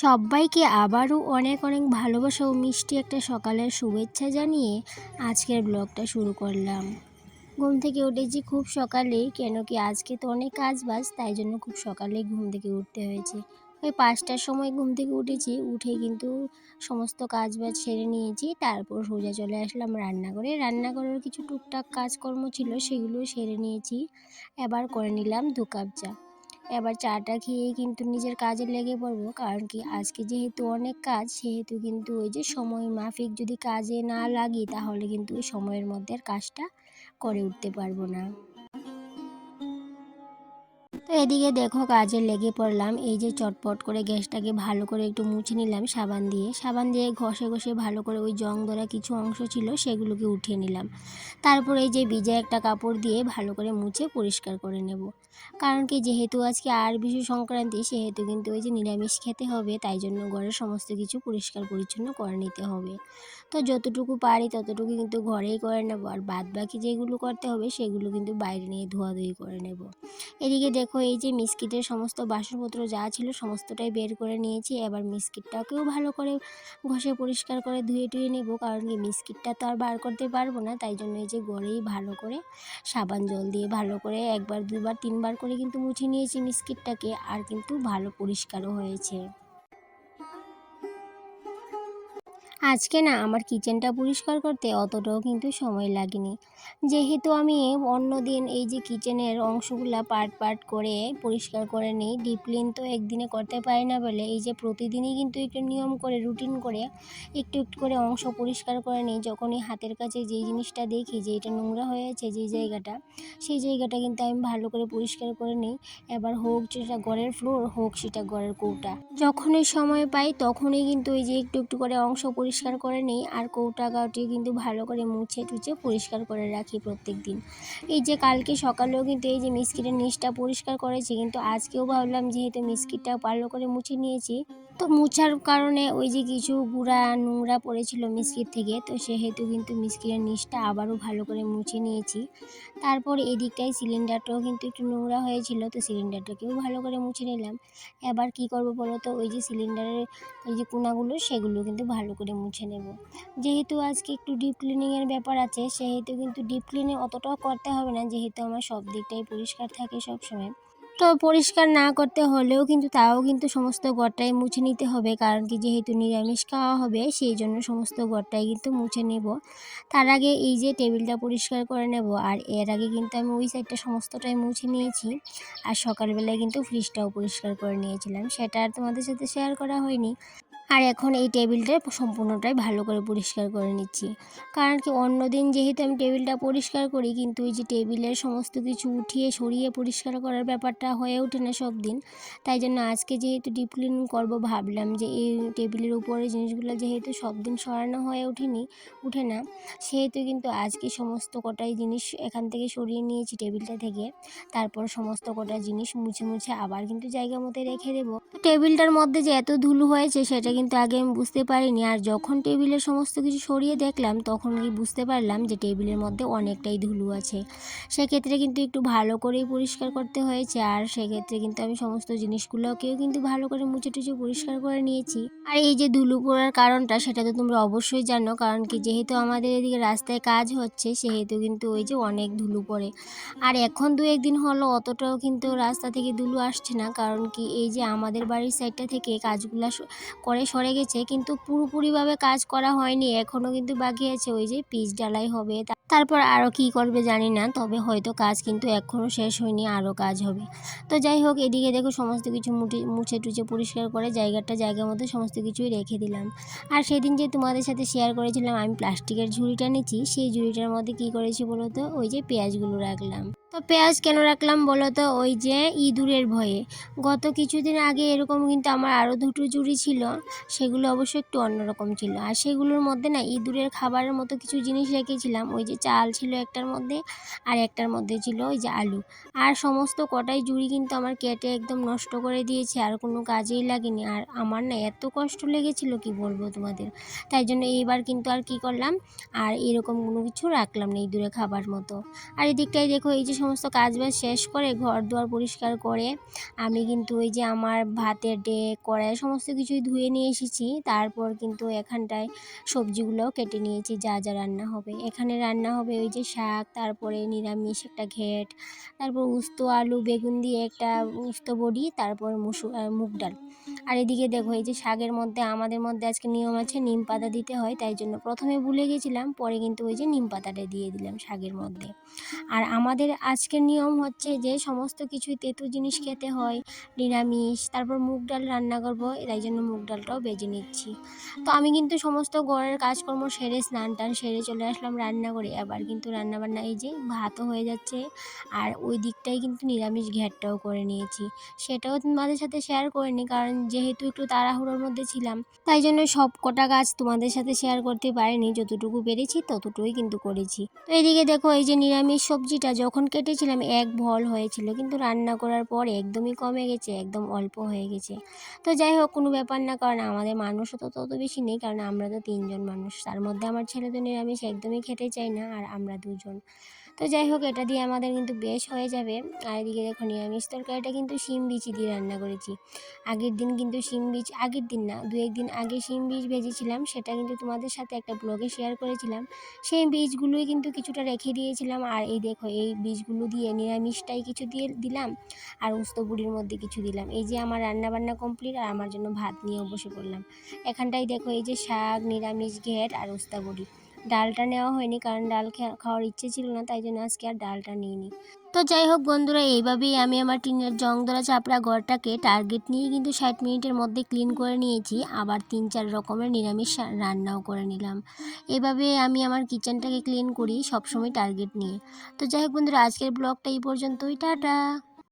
সবাইকে আবারও অনেক অনেক ভালোবাসা ও মিষ্টি একটা সকালের শুভেচ্ছা জানিয়ে আজকের ব্লগটা শুরু করলাম। ঘুম থেকে উঠেছি খুব সকালেই কেন কি আজকে তো অনেক কাজ বাজ তাই জন্য খুব সকালেই ঘুম থেকে উঠতে হয়েছে। ওই পাঁচটার সময় ঘুম থেকে উঠেছি, উঠে কিন্তু সমস্ত কাজ বাজ সেরে নিয়েছি, তারপর সোজা চলে আসলাম রান্নাঘরে। রান্নাঘরের কিছু টুকটাক কাজকর্ম ছিল, সেগুলো সেরে নিয়েছি। এবার করে নিলাম দু কাপ চা। এবার চাটা খেয়ে কিন্তু নিজের কাজে লেগে পড়ব। কারণ কি আজকে যেহেতু অনেক কাজ, সেহেতু কিন্তু ওই যে সময় মাফিক যদি কাজে না লাগি, তাহলে কিন্তু ওই সময়ের মধ্যে কাজটা করে উঠতে পারব না। তো এদিকে দেখো কাজে লেগে পড়লাম। এই যে চটপট করে গ্যাসটাকে ভালো করে একটু মুছে নিলাম সাবান দিয়ে। সাবান দিয়ে ঘষে ঘষে ভালো করে ওই জং ধরা কিছু অংশ ছিল সেগুলোকে উঠিয়ে নিলাম। তারপর এই যে ভিজে একটা কাপড় দিয়ে ভালো করে মুছে পরিষ্কার করে নেব। কারণ কি যেহেতু আজকে আর বিশু সংক্রান্তি, সেহেতু কিন্তু ওই যে নিরামিষ খেতে হবে, তাই জন্য ঘরের সমস্ত কিছু পরিষ্কার পরিচ্ছন্ন করে নিতে হবে। তো যতটুকু পারি ততটুকু কিন্তু ঘরেই করে নেব। আর বাদ বাকি যেগুলো করতে হবে সেগুলো কিন্তু বাইরে নিয়ে ধোয়াধুয়ি করে নেব। এদিকে দেখো এই যে মিসকিটের সমস্ত বাসনপত্র যা ছিল সমস্তটাই বের করে নিয়েছি। এবার মিসকিটটাকেও ভালো করে ঘষে পরিষ্কার করে ধুয়ে টুয়ে নেব, কারণ কি মিসকিটটা তো আর বার করতে পারব না। তাই জন্য এই যে গড়েই ভালো করে সাবান জল দিয়ে ভালো করে একবার, দুবার, তিনবার করে কিন্তু মুছে নিয়েছি মিসকিটটাকে, আর কিন্তু ভালো পরিষ্কারও হয়েছে। আজকে না আমার কিচেনটা পরিষ্কার করতে অতটাও কিন্তু সময় লাগেনি। যেহেতু আমি অন্য দিন এই যে কিচেনের অংশগুলা পার্ট পার্ট করে পরিষ্কার করে নিই ডিপ ক্লিন তো একদিনে করতে পারি না বলে এই যে প্রতিদিনই কিন্তু একটু নিয়ম করে রুটিন করে একটু একটু করে অংশ পরিষ্কার করে নিই। যখনই হাতের কাছে যেই জিনিসটা দেখি যে এটা নোংরা হয়েছে যেই জায়গাটা সেই জায়গাটা কিন্তু আমি ভালো করে পরিষ্কার করে নিই। এবার হোক সেটা ঘরের ফ্লোর হোক সেটা ঘরের কৌটা। যখনই সময় পাই তখনই কিন্তু এই যে একটু একটু করে অংশ পরিষ্কার করে নেই আর কৌটা গাউটি কিন্তু ভালো করে মুছে টুছে পরিষ্কার করে রাখি প্রত্যেক দিন। এই যে কালকে সকালেও কিন্তু এই যে মিস্কিটের নিচটা পরিষ্কার করেছি, কিন্তু আজকেও ভাবলাম যেহেতু মিস্কিটটা ভালো করে মুছে নিয়েছি, তো মুছার কারণে ওই যে কিছু গুঁড়া নোংরা পড়েছিল মিস্কিট থেকে, তো সেহেতু কিন্তু মিস্কিটের নিচটা আবারও ভালো করে মুছে নিয়েছি। তারপর এদিকটায় সিলিন্ডারটাও কিন্তু একটু নোংরা হয়েছিল, তো সিলিন্ডারটাকেও ভালো করে মুছে নিলাম। এবার কি করব বলো তো, ওই যে সিলিন্ডারের ওই যে কোনাগুলো, সেগুলো কিন্তু ভালো করে মুছে নেব। যেহেতু আজকে একটু ডিপ ক্লিনিংয়ের ব্যাপার আছে, সেহেতু কিন্তু ডিপ ক্লিনিং অতটাও করতে হবে না, যেহেতু আমার সব দিকটাই পরিষ্কার থাকে সব সময় তো পরিষ্কার না করতে হলেও কিন্তু তাও কিন্তু সমস্ত ঘরটাই মুছে নিতে হবে, কারণ কি যেহেতু নিরামিষ খাওয়া হবে, সেই জন্য সমস্ত গড়টাই কিন্তু মুছে নেব। তার আগে এই যে টেবিলটা পরিষ্কার করে নেব, আর এর আগে কিন্তু আমি ওই সাইডটা সমস্তটাই মুছে নিয়েছি। আর সকালবেলায় কিন্তু ফ্রিজটাও পরিষ্কার করে নিয়েছিলাম, সেটা আর তোমাদের সাথে শেয়ার করা হয়নি। আর এখন এই টেবিলটা সম্পূর্ণটাই ভালো করে পরিষ্কার করে নিচ্ছি। কারণ কি অন্য দিন যেহেতু আমি টেবিলটা পরিষ্কার করি, কিন্তু এই যে টেবিলের সমস্ত কিছু উঠিয়ে সরিয়ে পরিষ্কার করার ব্যাপারটা হয়ে ওঠে না সব দিন তাই জন্য আজকে যেহেতু ডিপ ক্লিন করব, ভাবলাম যে এই টেবিলের উপরে জিনিসগুলো যেহেতু সব দিন সরানো হয়ে ওঠেনি, উঠে না, সেহেতু কিন্তু আজকে সমস্ত কটাই জিনিস এখান থেকে সরিয়ে নিয়েছি টেবিলটা থেকে। তারপর সমস্ত কটা জিনিস মুছে মুছে আবার কিন্তু জায়গা মতো রেখে দেবো। টেবিলটার মধ্যে যে এত ধুলো হয়েছে, সেটা কিন্তু আগে আমি বুঝতে পারিনি। আর যখন টেবিলের সমস্ত কিছু সরিয়ে দেখলাম, তখন কি বুঝতে পারলাম যে টেবিলের মধ্যে অনেকটাই ধুলো আছে। সেক্ষেত্রে কিন্তু একটু ভালো করেই পরিষ্কার করতে হয়েছে। আর সেক্ষেত্রে কিন্তু আমি সমস্ত জিনিসগুলোকেও কিন্তু ভালো করে মুছে টুচে পরিষ্কার করে নিয়েছি। আর এই যে ধুলো পড়ার কারণটা, সেটা তো তোমরা অবশ্যই জানো। কারণ কি, যেহেতু আমাদের এদিকে রাস্তায় কাজ হচ্ছে, সেহেতু কিন্তু ওই যে অনেক ধুলো পড়ে। আর এখন দু একদিন হলো, অতটাও কিন্তু রাস্তা থেকে ধুলো আসছে না। কারণ কি, এই যে আমাদের বাড়ির সাইডটা থেকে কাজগুলো করে সরে গেছে, কিন্তু পুরোপুরিভাবে কাজ করা হয়নি। এখনও কিন্তু বাকি আছে ওই যে পিচ ডালাই হবে। তারপর আরও কি করবে জানি না, তবে হয়তো কাজ কিন্তু এখনও শেষ হয়নি আরও কাজ হবে। তো যাই হোক, এদিকে দেখো সমস্ত কিছু মুটে, মুছে টুছে পরিষ্কার করে জায়গাটা জায়গার মধ্যে সমস্ত কিছুই রেখে দিলাম। আর সেদিন যে তোমাদের সাথে শেয়ার করেছিলাম, আমি প্লাস্টিকের ঝুড়িটা নিচ্ছি, সেই ঝুড়িটার মধ্যে কি করেছি বলো তো? ওই যে পেঁয়াজগুলো রাখলাম। তো পেঁয়াজ কেন রাখলাম বলো তো? ওই যে ইঁদুরের ভয়ে। গত কিছুদিন আগে এরকম কিন্তু আমার আরও দুটো জুড়ি ছিল, সেগুলো অবশ্য একটু অন্যরকম ছিল। আর সেগুলোর মধ্যে না ইঁদুরের খাবারের মতো কিছু জিনিস রেখেছিলাম। ওই যে চাল ছিল একটার মধ্যে আর একটার মধ্যে ছিল ওই যে আলু। আর সমস্ত কটাই জুড়ি কিন্তু আমার কেটে একদম নষ্ট করে দিয়েছে, আর কোনো কাজেই লাগেনি। আর আমার না এত কষ্ট লেগেছিল, কি বলব তোমাদের? তাই জন্য এইবার কিন্তু আর কি করলাম? আর এরকম কোনো কিছু রাখলাম না ইঁদুরে খাবার মতো। আর এদিকটায় দেখো, এই যে সমস্ত কাজ বাজ শেষ করে ঘর দুয়ার পরিষ্কার করে আমি কিন্তু ওই যে আমার ভাতের ডেক, কড়াই সমস্ত কিছুই ধুয়ে নিয়ে এসেছি। তারপর কিন্তু এখানটায় সবজিগুলো কেটে নিয়েছি, যা যা রান্না হবে। এখানে রান্না হবে ওই যে শাক, তারপরে নিরামিষ একটা ঘেট, তারপর উস্ত আলু, বেগুন দিয়ে একটা উস্ত বড়ি, তারপর মুসু মুগ ডাল। আর এদিকে দেখো, এই যে শাকের মধ্যে, আমাদের মধ্যে আজকে নিয়ম আছে নিম পাতা দিতে হয়, তাই জন্য প্রথমে ভুলে গেছিলাম, পরে কিন্তু ওই যে নিম পাতাটা দিয়ে দিলাম শাকের মধ্যে। আর আমাদের আজকের নিয়ম হচ্ছে যে সমস্ত কিছুই তেঁতু জিনিস খেতে হয়, নিরামিষ, তারপর মুগ ডাল রান্না করব, তাই জন্য মুগ ডালটাও বেজে নিচ্ছি। তো আমি কিন্তু সমস্ত ঘরের কাজকর্ম সেরে, স্নান টান সেরে চলে আসলাম রান্না করে, এবার কিন্তু রান্না বান্না এই যে ভাতও হয়ে যাচ্ছে, আর ওই দিকটাই কিন্তু নিরামিষ ঘ্যাটটাও করে নিয়েছি। সেটাও তোমাদের সাথে শেয়ার করিনি, কারণ যেহেতু একটু তাড়াহুড়োর মধ্যে ছিলাম, তাই জন্য সব কটা গাছ তোমাদের সাথে শেয়ার করতে পারিনি। যতটুকু পেরেছি, ততটুকুই কিন্তু করেছি। তো এদিকে দেখো, এই যে নিরামিষ সবজিটা যখন কেটেছিলাম, এক ভল হয়েছিল। কিন্তু রান্না করার পর একদমই কমে গেছে, একদম অল্প হয়ে গেছে। তো যাই হোক, কোনো ব্যাপার না, কারণ আমাদের মানুষও তো তত বেশি নেই। কারণ আমরা তো তিনজন মানুষ, তার মধ্যে আমার ছেলে তো নিরামিষ, একদমই খেতে চাই না, আর আমরা দুজন। তো যাই হোক, এটা দিয়ে আমাদের কিন্তু বেশ হয়ে যাবে। আর এদিকে দেখো, নিরামিষ তরকারিটা কিন্তু শিম বিচি দিয়ে রান্না করেছি। আগের দিন কিন্তু শিম বীজ আগের দিন না, দু একদিন আগে শিম বীজ ভেজেছিলাম। সেটা কিন্তু তোমাদের সাথে একটা ব্লগে শেয়ার করেছিলাম। সেই বীজগুলোই কিন্তু কিছুটা রেখে দিয়েছিলাম। আর এই দেখো, এই বীজগুলো দিয়ে নিরামিষটাই কিছু দিয়ে দিলাম। আর উস্ত বুড়ির মধ্যে কিছু দিলাম। এই যে আমার রান্না বান্না কমপ্লিট আর আমার জন্য ভাত নিয়েও বসে পড়লাম। এখানটাই দেখো, এই যে শাক, নিরামিষ, ঘেট, আর উস্তা বুড়ি ডালটা নেওয়া হয়নি, কারণ ডাল খাওয়ার ইচ্ছে ছিল না, তাই জন্য আজকে আর ডালটা নিইনি। তো যাই হোক বন্ধুরা, এইভাবেই আমি আমার টিনের জং ধরা চাপড়া ঘরটাকে টার্গেট নিয়ে কিন্তু ষাট মিনিটের মধ্যে ক্লিন করে নিয়েছি। আবার তিন চার রকমের নিরামিষ রান্নাও করে নিলাম। এভাবে আমি আমার কিচেনটাকে ক্লিন করি সবসময় টার্গেট নিয়ে। তো যাই হোক বন্ধুরা, আজকের ব্লগটা এই পর্যন্তই। টাটা!